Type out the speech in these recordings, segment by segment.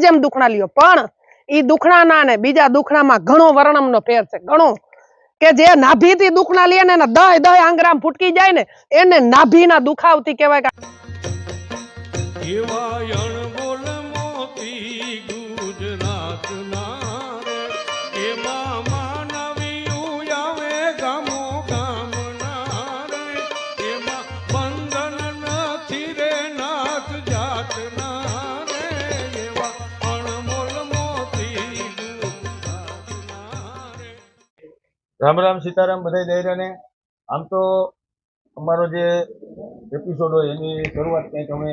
જેમ દુખણા લ્યો. પણ દુખણા દુખણાના ને બીજા દુખણામાં ઘણો વર્ણમનો ફેર છે. ઘણો. કે જે નાભીથી દુખણા લે ને દહ દહ આંગરામ ફૂટકી જાય ને, એને નાભીના દુખાવથી કહેવાય કે રામ રામ સીતારામ બધા દાયરાને. આમ તો અમારો જે એપિસોડ હોય એની શરૂઆત કંઈક અમે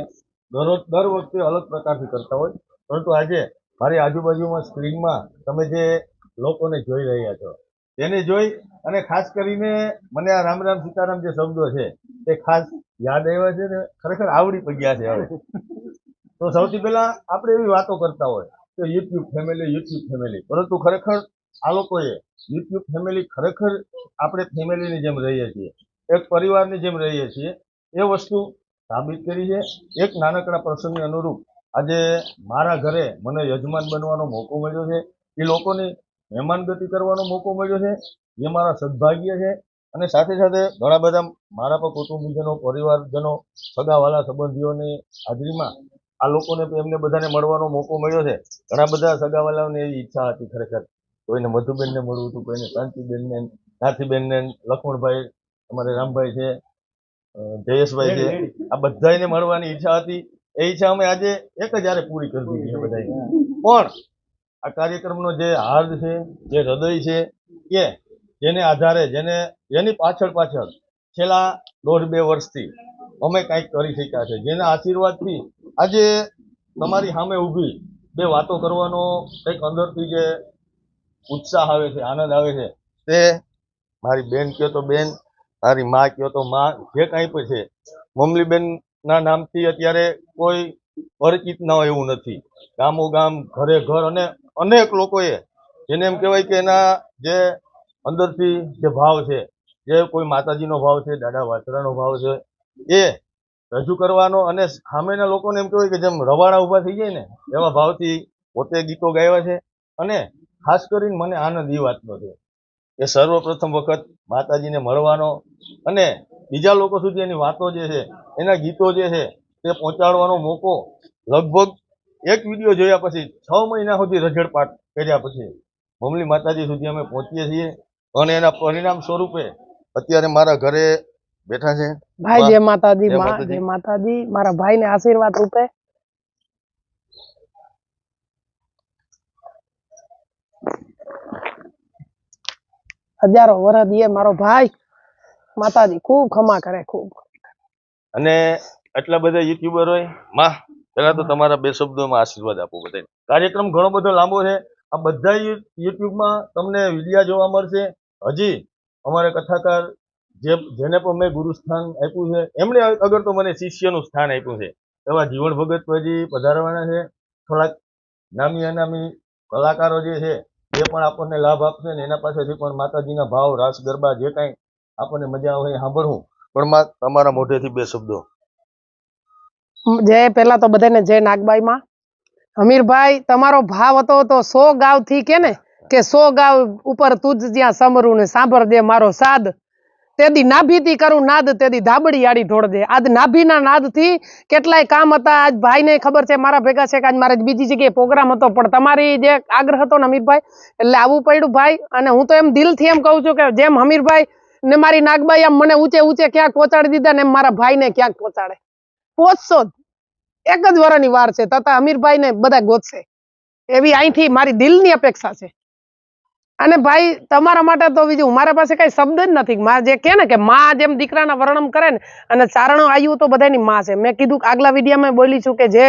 દરરોજ, દર વખતે અલગ પ્રકારથી કરતા હોય. પરંતુ આજે મારી આજુબાજુમાં સ્ક્રીનમાં તમે જે લોકોને જોઈ રહ્યા છો, તેને જોઈ અને ખાસ કરીને મને આ રામ રામ સીતારામ જે શબ્દો છે તે ખાસ યાદ આવ્યા છે ને ખરેખર આવડી પગ્યા છે હવે. તો સૌથી પહેલાં આપણે એવી વાતો કરતા હોય કે યુટ્યુબ ફેમિલી યુટ્યુબ ફેમિલી. પરંતુ ખરેખર આ લોકોએ યુટ્યુબ ફેમિલી ખરેખર આપણે ફેમિલીની જેમ રહીએ છીએ, એક પરિવારની જેમ રહીએ છીએ. એ વસ્તુ સાબિત કરી છે. એક નાનકડા પ્રસંગને અનુરૂપ આજે મારા ઘરે મને યજમાન બનવાનો મોકો મળ્યો છે. એ લોકોની મહેમાનગતિ કરવાનો મોકો મળ્યો છે. જે મારા સદભાગ્ય છે. અને સાથે સાથે ઘણા બધા મારા પણ કુટુંબીજનો, પરિવારજનો, સગાવાલા સંબંધીઓની હાજરીમાં આ લોકોને એમને બધાને મળવાનો મોકો મળ્યો છે. ઘણા બધા સગાવાલાઓની એવી ઈચ્છા હતી ખરેખર. કોઈને મધુબેનને મળવું હતું કોઈને શાંતિબેનને નાથીબેનને લક્ષ્મણભાઈ અમારે રામભાઈ છે જયેશભાઈ છે આ બધાને મળવાની ઈચ્છા હતી. એ ઈચ્છા અમે આજે એક જ પૂરી કરી દીધી છે બધાએ પણ આ કાર્યક્રમનો જે હાર્દ છે જે હૃદય છે કે જેને આધારે જેને જેની પાછળ પાછળ છેલ્લા દોઢ બે વર્ષથી અમે કંઈક કરી શક્યા છે. જેના આશીર્વાદથી આજે તમારી સામે ઊભી બે વાતો કરવાનો કંઈક અંદરથી જે ઉત્સાહ આવે છે, આનંદ આવે છે. તે મારી બેન કહો તો બેન, મારી માં કહો તો માં, જે કાંઈ પણ છે. મમલીબેનના નામથી અત્યારે કોઈ પરિચિત ન હોય એવું નથી. ગામો ગામ, ઘરે ઘર અને અનેક લોકોએ જેને એમ કહેવાય કે એના જે અંદરથી જે ભાવ છે, જે કોઈ માતાજીનો ભાવ છે, દાદા વાછરાનો ભાવ છે, એ રજૂ કરવાનો અને સામેના લોકોને એમ કહેવાય કે જેમ રવાડા ઊભા થઈ જાય ને, એવા ભાવથી પોતે ગીતો ગાયા છે અને ખાસ કરીને મને આનંદ એ વાતનો છે એ સર્વપ્રથમ વખત માતાજીને મળવાનો અને બીજા લોકો સુધી એની વાતો જે છે એના ગીતો જે છે તે પહોંચાડવાનો મોકો લગભગ એક વીડિયો જોયા પછી છ મહિના સુધી રજડપાટ કર્યા પછી મમલી માતાજી સુધી અમે પહોંચીએ છીએ અને એના પરિણામ સ્વરૂપે અત્યારે મારા ઘરે બેઠા છે ભાઈ. જય માતાજી માતાજી. જય માતાજી મારા ભાઈને આશીર્વાદ રૂપે હજારો વર્ષ એ મારો ભાઈ માતાજી ખૂબ ખમા કરે, ખૂબ. અને આટલા બધા યુટ્યુબર હોય, માં, પહેલા તો તમારા બે શબ્દોમાં આશીર્વાદ આપો બધાને. કાર્યક્રમ ઘણો બધો લાંબો છે. આ બધા યુટ્યુબમાં તમને વિડીયા જોવા મળશે. હજી અમારે કથાકાર જે, જેને પણ મેં ગુરુસ્થાન આપ્યું છે, એમણે અગર તો મને શિષ્યનું સ્થાન આપ્યું છે. એવા જીવન ભગત હજી પધારવાના છે. થોડાક નામી અનામી કલાકારો જે છે, એ પણ આપણને લાભ આપશે ને એના પાસેથી પણ માતાજીના ભાવ, રાસ, ગરબા જે કાંઈ આપણને મજા આવે સાંભળવું. પણ માં, તમારા મોઢેથી બે શબ્દો. જય પેલા તો બધાને જય નાગબાઈમાં. માં હમીરભાઈ તમારો ભાવ હતો તો સો ગાવથી કે ને, કે સો ગાવ ઉપર તુજ જ્યાં સમરું ને સાંભળ દે મારો સાદ. તેદી નાભીથી કરું નાદ, તેદી ધાબડી આડી ઢોળ દે. આજ નાભીના નાદથી કેટલાય કામ હતા. આજ ભાઈને ખબર છે, મારા ભેગા છે કે આજ મારે બીજી જગ્યાએ પ્રોગ્રામ હતો. પણ તમારી જે આગ્રહ હતો ને હમીરભાઈ એટલે આવવું પડ્યું ભાઈ. અને હું તો એમ દિલથી એમ કહું છું કે જેમ હમીરભાઈ ને મારી નાગબાઈ એમ મને ઊંચે ઊંચે ક્યાંક પહોંચાડી દીધા ને એમ મારા ભાઈને ક્યાંક પહોંચાડે. પહોંચશો એક જ વર્ષની વાર છે. તથા અમીરભાઈ ને બધા ગોતશે. એવી અહીંથી મારી દિલની અપેક્ષા છે. અને ભાઈ, તમારા માટે તો બીજું, મારા પાસે કઈ શબ્દ જ નથી. માં જે કે ને કે માં જેમ દીકરાના વર્ણન કરે ને, અને ચારણો આવ્યું તો બધાની માં છે. મેં કીધું આગલા વિડીયામાં બોલી છું કે જે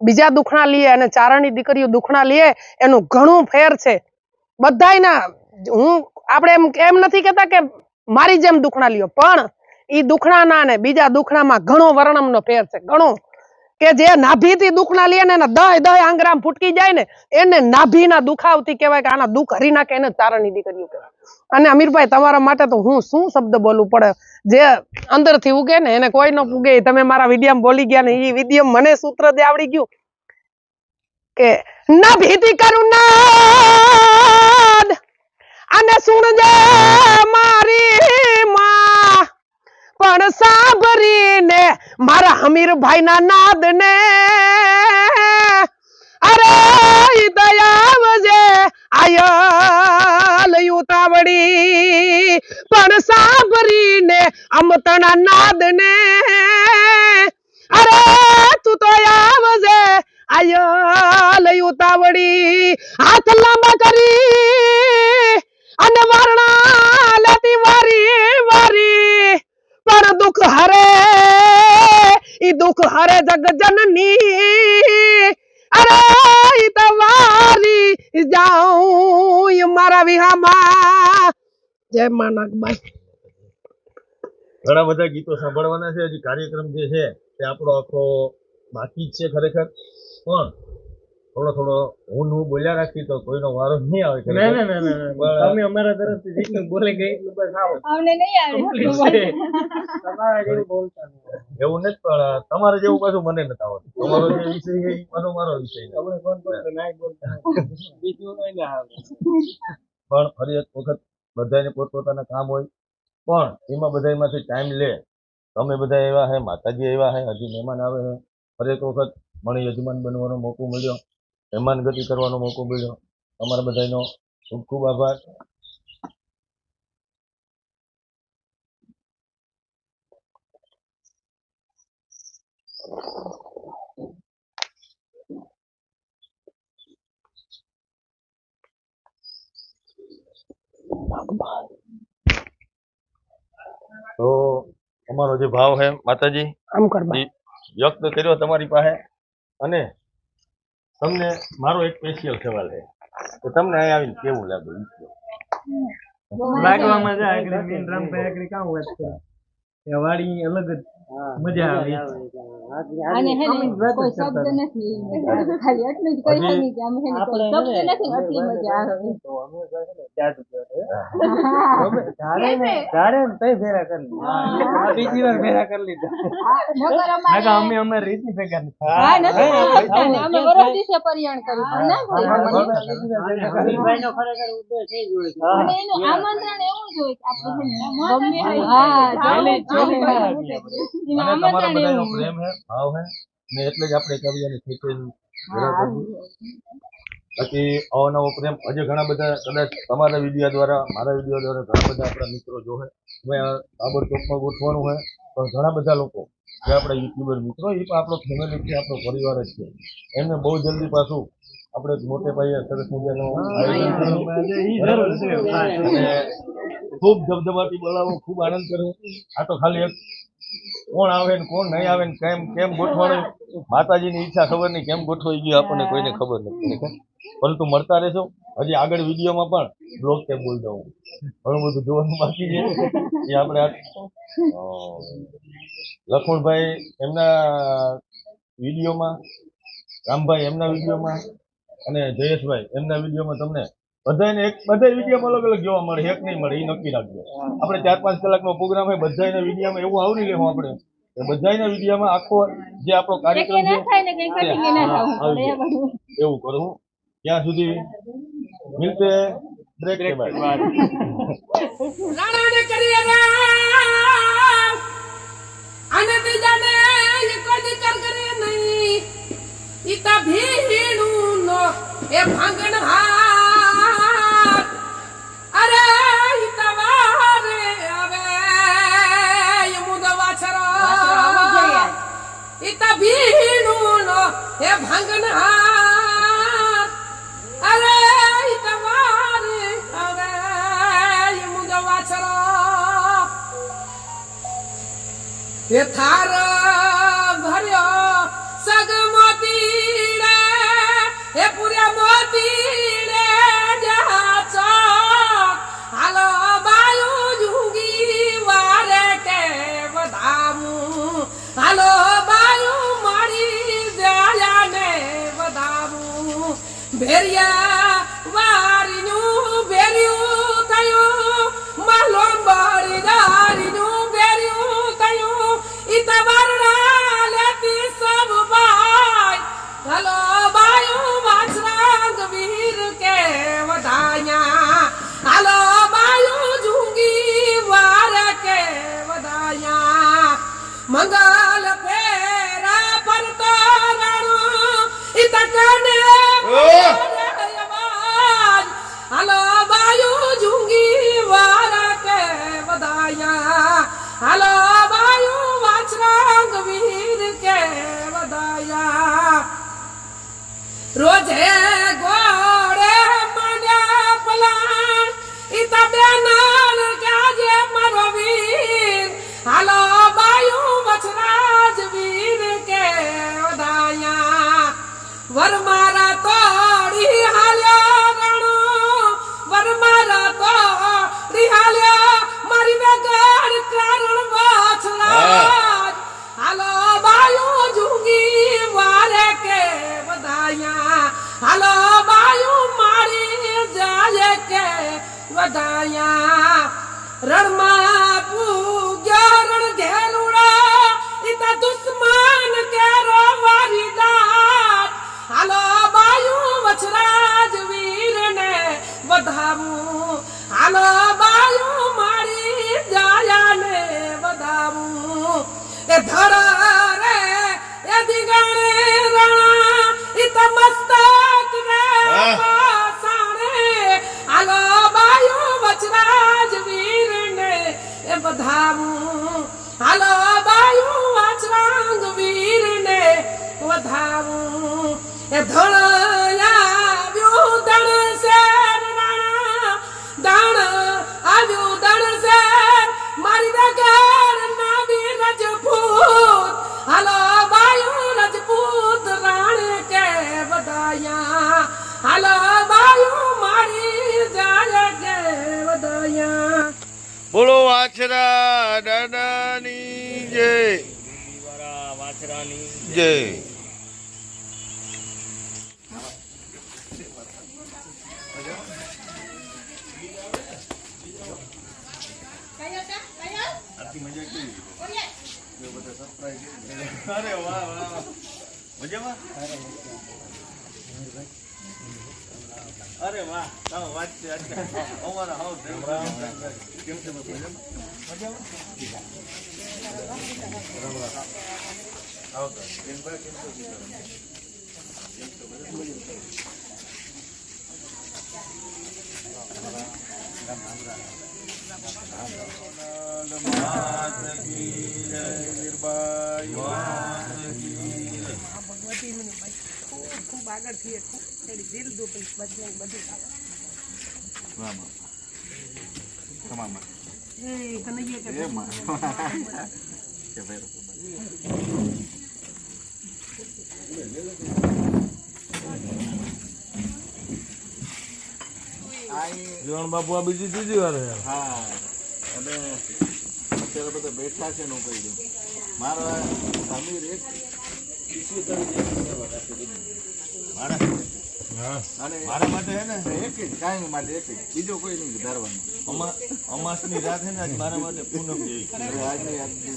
બીજા દુખણા લે અને ચારણની દીકરીઓ દુખણા લે, એનું ઘણું ફેર છે. બધાયના, હું, આપણે એમ એમ નથી કહેતા કે મારી જેમ દુખણા લ્યો, પણ ઈ દુખણાના ને બીજા દુખણામાં ઘણો વર્ણમનો ફેર છે, ઘણો. કે જે નાભીથી દુખના લે ને એના દહ આંગરામ ફૂટકી જાય ને, એને નાભીના દુખાવથી કહેવાય કે આના દુઃખ હરી નાખે, એને ચારણની દીકરીઓ કહેવાય. અને અમીરભાઈ, તમારા માટે તો હું શું શબ્દ બોલવું પડે જે અંદરથી ઉગે ને, એને કોઈ ન પૂગે તમે મારા વિડીયામાં બોલી ગયા ને એ વીડિયો મને સૂત્ર દે આવડી ગયું કે ના ભીતિ કરું નાદ અને સુણજે મારી માં પણ સાંભળીને મારા હમીરભાઈ ના નાદ ને અરે દયાવજે આયલ ઉતાવળી. પણ સાંભળીને અમતના નાદ ને અરે તું તો આવજે આયલ ઉતાવળી. હાથ લાંબા કરી અને વારણા લેતી વારી વારી. પણ દુઃખ હરે ઈ દુઃખ હરે જગ જનની. અરે તમારી જાઉં મારા વિહામાં. જય મા નાગબાઈ. ઘણા બધા ગીતો સાંભળવાના છે. હજી કાર્યક્રમ જે છે તે આપણો આખો બાકી જ છે ખરેખર. પણ થોડો થોડો હું ને હું બોલ્યા રાખી તો કોઈનો વારો નહીં આવે ખરેખર. ના ના ના ના ના. પણ- તમે અમારા તરફથી જેટલું બોલે ગઈ એટલું બસ આવો. અમને નહીં આવે. તમારા જેવું બોલતા નહીં. એવું નથી પણ તમારે જેવું પાછું મને નથી આવડતું. તમારો જે વિષય છે એ મારો મારો વિષય છે. તમે કોણ બોલતો નાય બોલતા બીજું નહીં ના આવે. પણ ફરી એક વખત બધાને પોતપોતાના કામ હોય પણ એમાં બધામાંથી ટાઈમ લે. તમે બધા એવા હે માતાજી એવા હે હજી મહેમાન આવે છે ફરી એક વખત મને યજમાન બનવાનો મોકો મળ્યો. મહેમાન ગતિ કરવાનો મોકો મળ્યો તમારા બધાનો ખૂબ ખૂબ આભાર તો અમારો જે ભાવ છે માતાજી આમ કર બા. એ વ્યક્ત કર્યો તમારી પાસે અને તમને મારો એક સ્પેશિયલ સવાલ છે કે તમને અહીં આવીને કેવું લાગે ઈ કહો. લાગવામાં જાય આગળ કામ વાત કરે વાડી અલગ જ મજા આવે. કોઈ શબ્દ નથી. ખાલી એટલું જ કહી શકીએ કે અમે કોઈ શબ્દ નથી ને મજા આવે. તો અમે કહે ને જાદુ કરે. બીજી વાર લીધા. અમે રીતિ ભેગા અમે આમંત્રણ એવું જ હોય અને તમારા બધાનો પ્રેમ ભાવ ને એટલે જ આપણે કવિયાની બાકી અવનવો પ્રેમ હજી ઘણા બધા કદાચ તમારા વીડિયો દ્વારા મારા વીડિયો દ્વારા ઘણા બધા આપણા મિત્રો જોવે. હવે તાબડતોબમાં ગોઠવાનું હોય પણ ઘણા બધા લોકો જે આપણા યુટ્યુબર મિત્રો એ પણ આપણો ફેમિલી છે આપણો પરિવાર જ છે. એમને બહુ જલ્દી પાછું આપણે મોટે પાયે સરસ મજાનું ખૂબ ધબધબાટી બોલાવો ખૂબ આનંદ કર્યો આ તો ખાલી એક કોણ આવે ને કોણ નહીં આવે ને કેમ કેમ ગોઠવાનું? માતાજીની ઈચ્છા ખબર નહીં કેમ ગોઠવાઈ ગયું આપણને કોઈને ખબર નથી પરંતુ મળતા રહેશો. હજી આગળ વિડીયોમાં પણ બ્લોગ કેમ બોલ દઉં ઘણું બધું જોવાનું બાકી છે. એ આપણે લખમણભાઈ એમના વિડીયોમાં, રામભાઈ એમના વિડીયોમાં અને જયેશભાઈ એમના વિડીયોમાં તમને બધાને એક બધા વિડીયોમાં અલગ અલગ જોવા મળે એક નહીં મળે એ નક્કી રાખજો. આપણે ચાર પાંચ કલાકનો પ્રોગ્રામ હોય બધાને વિડીયોમાં એવું આવડી લેવું આપણે કે બધાના વિડીયોમાં આખો જે આપણો કાર્યક્રમ છે આવી એવું કરું. ત્યાં સુધી મિલતે બ્રેક રાણાને કરીએ અને બીજાને કોઈ વિચાર કરે નહીં. ઈતા નો એ એ થાર ભર્યો સગ મોતી રે એ પૂર્યા મોતી રે જાચો. હાલો બાયુ જુંગી વારે કે વધામું. હાલો બાયુ મારી દયા ને વધામું. ભેરિયા વારીનું ભેર્યું થયું, માલો બારી વધાયા હાલો બાયુ મારી જાય કે વધાયા. રણમાં પૂગ્યા રણ ઘેલુડા ઇતા દુશ્મન કે રોવારી દાટ હાલો બાયુ વચરાજ વીરને વધાવું. હાલો બાયુ મારી જાયાને વધાવું. એ ધરા રે, એ દિગણે રણ વધાવું. હાલો બાયુ વચરાંગ વીરને વધાવું. એ ધણયા વાછરા દાદાની જય. જય. અરે વાહ વાહ મજામાં? અરે વાહ વાત છે. અમારા હાઉસ કેમ છે? મજામાં? મજામાં આવો તો. દિનભાઈ કેમ છો? માત કી જય, વીરબાઈ માત કી જય. ખૂબ આગળ થઈએ ખૂબ તેની દિલ દુઃખ બધું બધું. તમામ જીવન બાપુ આ બીજી ત્રીજી વાર હા, અને અત્યારે બધા બેઠા છે નું કહી દઉં મારા સમીર એક શિષ્ય મારા માટે હે ને? એક જ કાંઈ માટે એક જ. બીજો કોઈ નહીં ધારવાનું. અમા અમાસની રાત હે ને આજ મારા માટે પૂનમ જેવી એટલે આજની આજની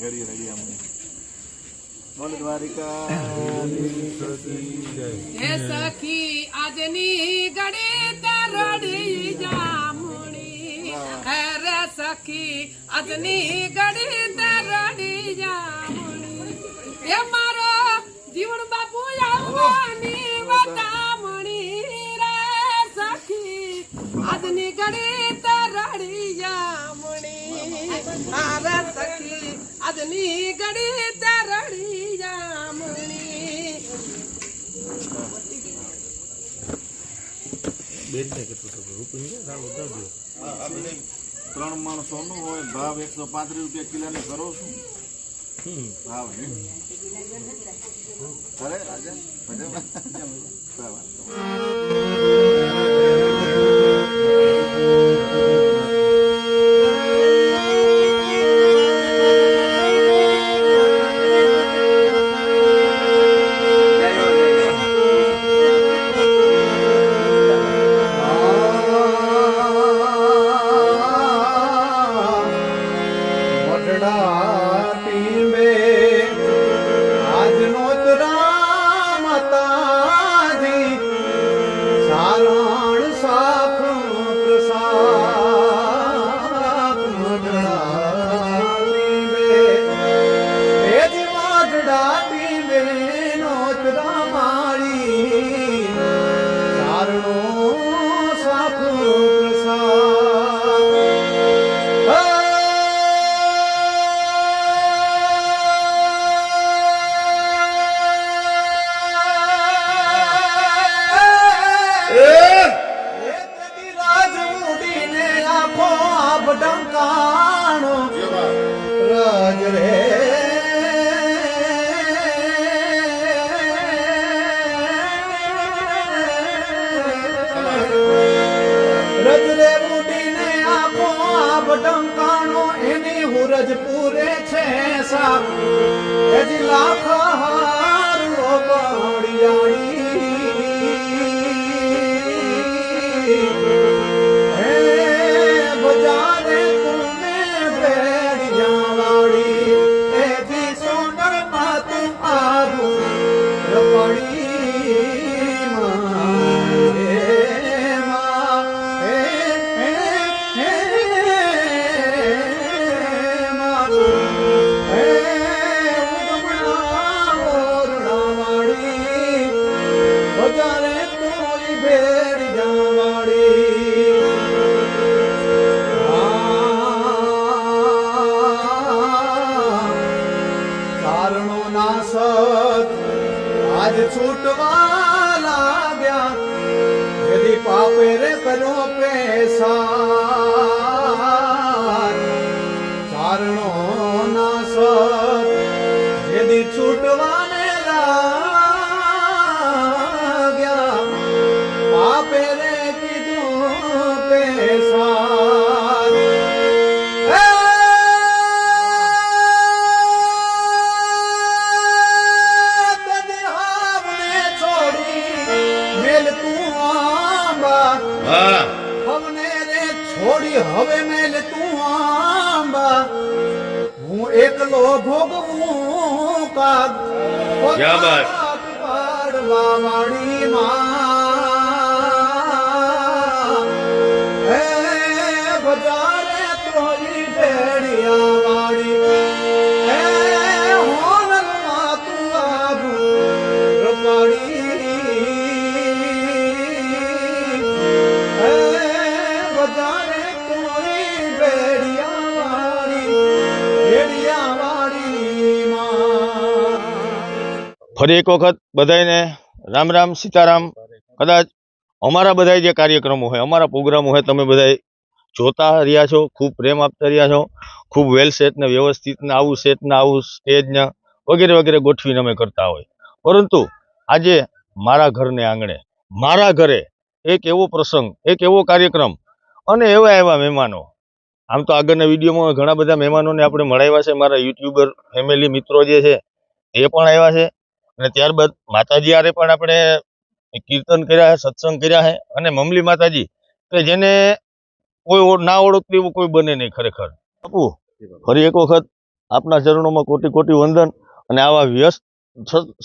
ઘડી રડી અમને. બોલ દ્વારિકા. હે સખી આજની ગડી તરડી જામણી. હે રે સખી આજની ગડી તરડી જામણી. એ મારો જીવન બાપુ આવવાની સખી આજની ગડી તરડી જામણી હા રે સખી આજની ગડી તરડી જામણી આપણે ત્રણ મણ સોનું હોય ભાવ એકસો પાંત્રીસ રૂપિયા કિલોને કરો છું? ભાવ અરે રાજા મજામાં? આભ રાજ રે. રજ રે મુડીને આખો આભ ડંકાણો એની હુરજ પૂરે છે સાપ. હજી લાખ Espírito pela બજારે તોઈ ભેડિયા વાળી. ફરી એક વખત બધાને રામ રામ સીતારામ. કદાચ અમારા બધા જે કાર્યક્રમો હોય, અમારા પ્રોગ્રામો હોય, તમે બધા જોતા રહ્યા છો, ખૂબ પ્રેમ આપતા રહ્યા છો, ખૂબ વેલ સેટને વ્યવસ્થિતને આવું સેટને આવું સ્ટેજને વગેરે વગેરે ગોઠવીને અમે કરતા હોય. પરંતુ આજે મારા ઘરને આંગણે, મારા ઘરે એક એવો પ્રસંગ, એક એવો કાર્યક્રમ અને એવા એવા મહેમાનો, આમ તો આગળના વિડીયોમાં ઘણા બધા મહેમાનોને આપણે મળાવ્યા છે, મારા યુટ્યુબર ફેમિલી મિત્રો જે છે, એ પણ આવ્યા છે અને ત્યારબાદ માતાજી હારે પણ આપણે કીર્તન કર્યા છે, સત્સંગ કર્યા છે અને મમલી માતાજી કે જેને કોઈ ના ઓળખતું એવું કોઈ બને નહીં ખરેખર. બાપુ, ફરી એક વખત આપના ચરણોમાં કોટી કોટી વંદન અને આવા વ્યસ્ત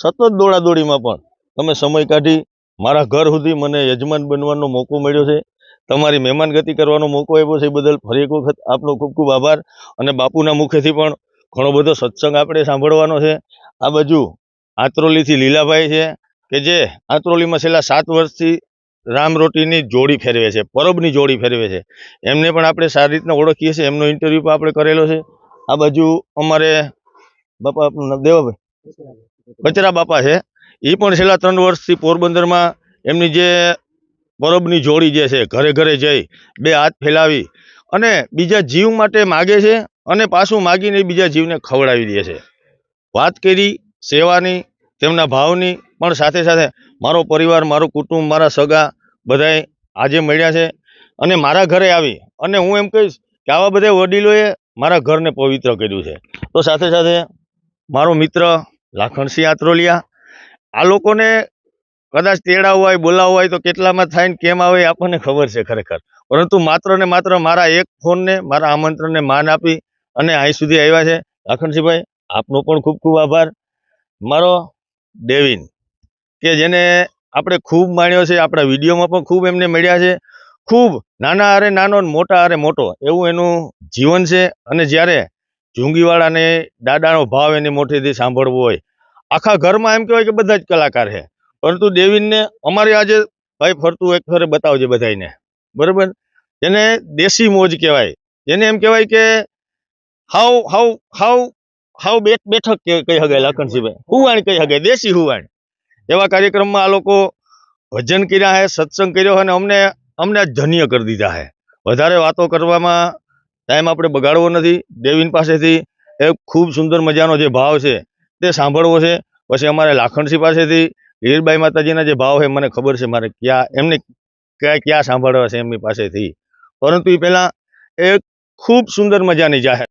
સતત દોડાદોડીમાં પણ તમે સમય કાઢી મારા ઘર સુધી મને યજમાન બનવાનો મોકો મળ્યો છે. તમારી મહેમાનગતિ કરવાનો મોકો આપ્યો છે એ બદલ ફરી એક વખત આપનો ખૂબ ખૂબ આભાર અને બાપુના મુખેથી પણ ઘણો બધો સત્સંગ આપણે સાંભળવાનો છે. આ બાજુ આંત્રોલીથી લીલાભાઈ છે કે જે આંત્રોલીમાં છેલ્લા સાત વર્ષથી રામ રોટીની જોડી ફેરવે છે, પરબની જોડી ફેરવે છે. એમને પણ આપણે સારી રીતના ઓળખીએ છીએ, એમનો ઇન્ટરવ્યૂ પણ આપણે કરેલો છે. આ બાજુ અમારે બાપા દેવાભાઈ? કચરા બાપા છે. એ પણ છેલ્લા ત્રણ વર્ષથી પોરબંદરમાં એમની જે પરબની જોડી જે છે, ઘરે ઘરે જઈ, બે હાથ ફેલાવી અને બીજા જીવ માટે માગે છે અને પાછું માગીને બીજા જીવને ખવડાવી દે છે. વાત કરી, સેવાની, તેમના ભાવની પણ સાથે સાથે મારો પરિવાર, મારું કુટુંબ, મારા સગા બધાય આજે મળ્યા છે અને મારા ઘરે આવી અને હું એમ કહીશ કે આવા બધા વડીલોએ મારા ઘરને પવિત્ર કર્યું છે. તો સાથે સાથે મારો મિત્ર લાખણસિંહ આત્રોલિયા, આ લોકોને કદાચ તેડાવવા હોય, બોલાવવા હોય તો કેટલામાં થાય ને કેમ આવે આપણને ખબર છે ખરેખર. પરંતુ માત્ર ને માત્ર મારા એક ફોનને, મારા આમંત્રણને માન આપી અને અહીં સુધી આવ્યા છે. લાખણસિંહભાઈ આપનો પણ ખૂબ ખૂબ આભાર. મારો ડેવિન. કે જેને આપણે ખૂબ માણ્યો છે, આપણા વિડીયોમાં પણ ખૂબ એમને મળ્યા છે. ખૂબ નાના અરે નાનો મોટા અરે મોટો, એવું એનું જીવન છે. અને જ્યારે જુંગીવાળાને દાદાનો ભાવ એની મોટેથી સાંભળવો હોય, આખા ઘરમાં એમ કહેવાય કે બધા જ કલાકાર છે. પરંતુ દેવીને અમારે આજે ભાઈ ફરતું એક ફરે બતાવજે બધાને બરાબર? જેને દેશી મોજ કહેવાય, જેને એમ કહેવાય કે હાવ હાવ હાવ હાવ બેઠ બેઠક કહી શકાય લખનસિંહભાઈ. હુવાણ કહી શકાય દેશી હુવાણ એવા કાર્યક્રમમાં આ લોકો ભજન કર્યા છે સત્સંગ કર્યો અને અમને અમને ધન્ય કરી દીધા છે વધારે વાતો કરવામાં ટાઈમ આપણે બગાડવો નથી. દેવીન પાસેથી એ ખૂબ સુંદર મજાનો જે ભાવ છે તે સાંભળવો છે. પછી અમારે લાખણસિંહ પાસેથી હીરબાઈ માતાજીના જે ભાવ છે, મને ખબર છે મારે ક્યાં, એમને ક્યાં ક્યાં સાંભળવા છે એમની પાસેથી. પરંતુ એ પહેલાં એ ખૂબ સુંદર મજાની જાહેર